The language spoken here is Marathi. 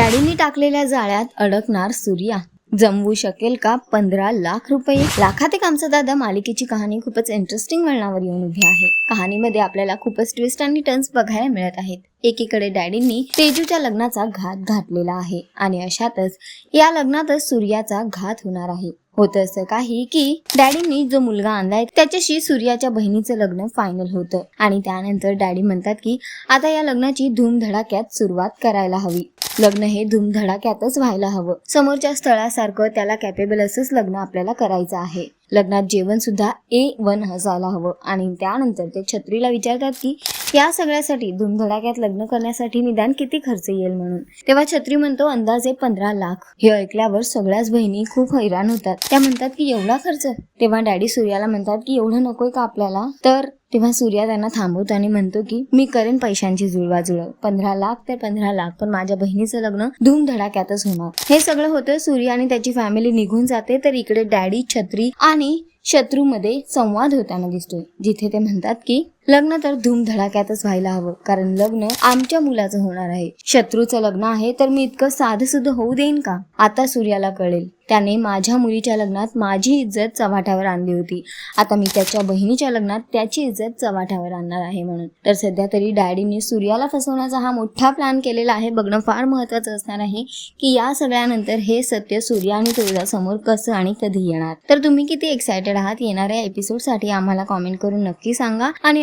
डॅडींनी टाकलेल्या जाळ्यात अडकणार सूर्या. जमवू शकेल का पंधरा लाख रुपये? लाखात एक आमचा दादा मालिकेची कहाणी खूपच इंटरेस्टिंग वळणावर येऊन उभी आहे. कहाणीमध्ये आपल्याला खूपच ट्विस्ट आणि टर्न्स बघायला मिळत आहेत. एकीकडे डॅडींनी तेजूच्या लग्नाचा घात घातलेला आहे आणि अशातच या लग्नातच सूर्याचा घात होणार आहे. होतं असं काही की डॅडींनी जो मुलगा आणलाय त्याच्याशी सूर्याच्या बहिणीचं लग्न फायनल होतं. आणि त्यानंतर डॅडी म्हणतात की आता या लग्नाची धूमधडाक्यात सुरुवात करायला हवी. लग्न हे धूमधडाक्यातच व्हायला हवं. समोरच्या स्थळासारखं त्याला कॅपेबल असंच लग्न आपल्याला करायचं आहे. लग्नात जेवण सुद्धा ए वन असायला हवं. आणि त्यानंतर ते छत्रीला विचारतात की या सगळ्यासाठी धुमधडाक्यात लग्न करण्यासाठी निदान किती खर्च येईल म्हणून? तेव्हा छत्री म्हणतो अंदाजे पंधरा लाख. हे ऐकल्यावर सगळ्याच बहिणी खूप हैराण होतात. त्या म्हणतात की एवढा खर्च? तेव्हा डॅडी सूर्याला म्हणतात की एवढं नकोय का आपल्याला? तर तेव्हा सूर्या त्यांना थांबवतो आणि म्हणतो की मी करेन पैशांची जुळवाजुळव. पंधरा लाख तर पंधरा लाख पण माझ्या बहिणीचं लग्न धूमधडाक्यातच होणार. हे सगळं होतं सूर्य आणि त्याची फॅमिली निघून जाते तर इकडे डॅडी छत्री आणि शत्रूमध्ये संवाद होताना दिसतोय. जिथे ते म्हणतात की लग्न तर धूमधडाक्यातच व्हायला हवं कारण लग्न आमच्या मुलाचं होणार आहे. शत्रूचं लग्न आहे तर मी इतकं साधं सुद्धा होऊ देईन का? आता सूर्याला कळेल. त्याने माझ्या मुलीच्या लग्नात माझी इज्जत चव्हाट्यावर आणली होती. आता मी त्याच्या बहिणीच्या लग्नात त्याची इज्जत चव्हाट्यावर आणणार आहे म्हणून. तर सध्या तरी डॅडीने सूर्याला फसवण्याचा हा मोठा प्लॅन केलेला आहे. बघणं फार महत्वाचं असणार आहे की या सगळ्यानंतर हे सत्य सूर्या आणि तुळजासमोर कसं आणि कधी येणार? तर तुम्ही किती एक्सायटेड आहात? येणाऱ्या एपिसोडसाठी आम्हाला कॉमेंट करून नक्की सांगा आणि